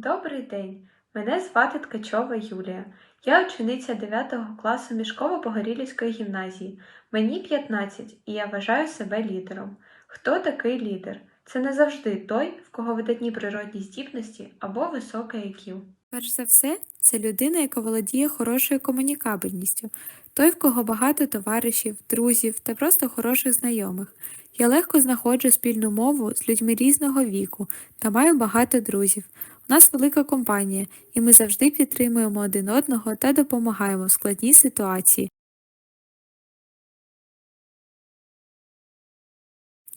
Добрий день, мене звати Ткачова Юлія. Я учениця 9 класу Мішково-Погорілівської гімназії. Мені 15, і я вважаю себе лідером. Хто такий лідер? Це не завжди той, в кого видатні природні здібності або високий IQ. Перш за все, це людина, яка володіє хорошою комунікабельністю, той, в кого багато товаришів, друзів та просто хороших знайомих. Я легко знаходжу спільну мову з людьми різного віку та маю багато друзів. Нас велика компанія, і ми завжди підтримуємо один одного та допомагаємо в складній ситуації.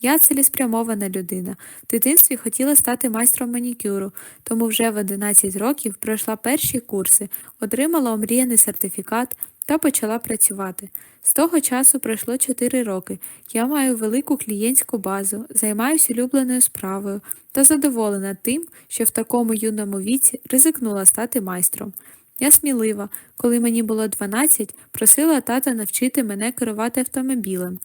Я цілеспрямована людина. В дитинстві хотіла стати майстром манікюру, тому вже в 11 років пройшла перші курси, отримала омріяний сертифікат та почала працювати. З того часу пройшло 4 роки. Я маю велику клієнтську базу, займаюся улюбленою справою та задоволена тим, що в такому юному віці ризикнула стати майстром. Я смілива, коли мені було 12, просила тата навчити мене керувати автомобілем.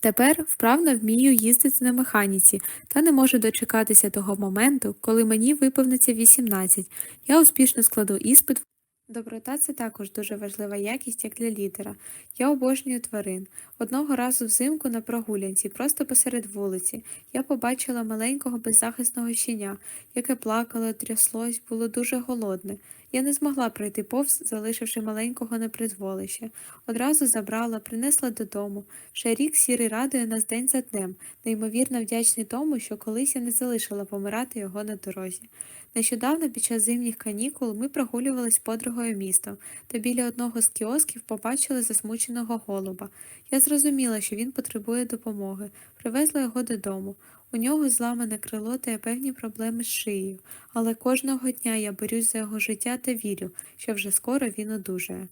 Тепер вправно вмію їздити на механіці та не можу дочекатися того моменту, коли мені виповниться 18. Я успішно складу іспит. Доброта це також дуже важлива якість як для лідера. Я обожнюю тварин. Одного разу взимку на прогулянці, просто посеред вулиці, я побачила маленького беззахисного щеня, яке плакало, тряслось, було дуже голодне. Я не змогла пройти повз, залишивши маленького на призволище. Одразу забрала, принесла додому. Ще рік сірий радує нас день за днем, неймовірно вдячний тому, що колись я не залишила помирати його на дорозі. Нещодавно під час зимніх канікул ми прогулювались подругою містом та біля одного з кіосків побачили засмученого голуба. Я зрозуміла, що він потребує допомоги, привезла його додому. У нього зламане крило та є певні проблеми з шиєю, але кожного дня я борюсь за його життя та вірю, що вже скоро він одужає.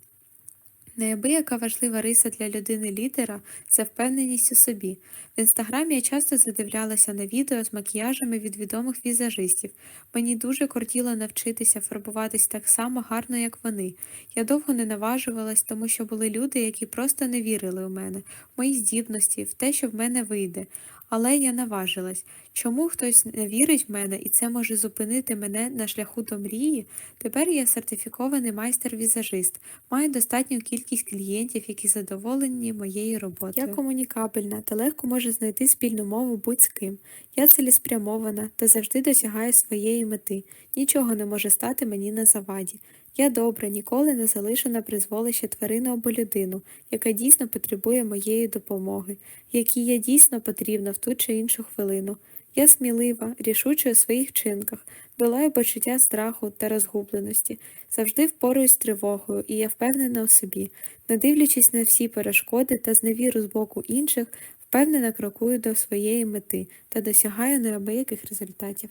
Неабияка важлива риса для людини-лідера це впевненість у собі. В інстаграмі я часто задивлялася на відео з макіяжами від відомих візажистів. Мені дуже кортіло навчитися фарбуватись так само гарно, як вони. Я довго не наважувалась, тому що були люди, які просто не вірили у мене, в мої здібності, в те, що в мене вийде. Але я наважилась. Чому хтось не вірить в мене і це може зупинити мене на шляху до мрії? Тепер я сертифікований майстер-візажист, маю достатню кількість клієнтів, які задоволені моєю роботою. Я комунікабельна та легко можу знайти спільну мову будь з ким. Я цілеспрямована та завжди досягаю своєї мети. Нічого не може стати мені на заваді. Я добра, ніколи не залишу на призволище тварину або людину, яка дійсно потребує моєї допомоги, якій я дійсно потрібна в ту чи іншу хвилину. Я смілива, рішуча у своїх вчинках, долаю почуття страху та розгубленості, завжди впораюсь з тривогою, і я впевнена у собі, не дивлячись на всі перешкоди та зневіру з боку інших, впевнено крокую до своєї мети та досягаю неабияких результатів.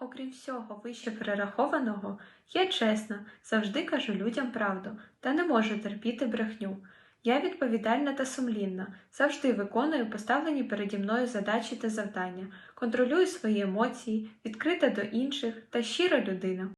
Окрім всього вище перерахованого, я чесна, завжди кажу людям правду та не можу терпіти брехню. Я відповідальна та сумлінна, завжди виконую поставлені переді мною задачі та завдання, контролюю свої емоції, відкрита до інших та щира людина.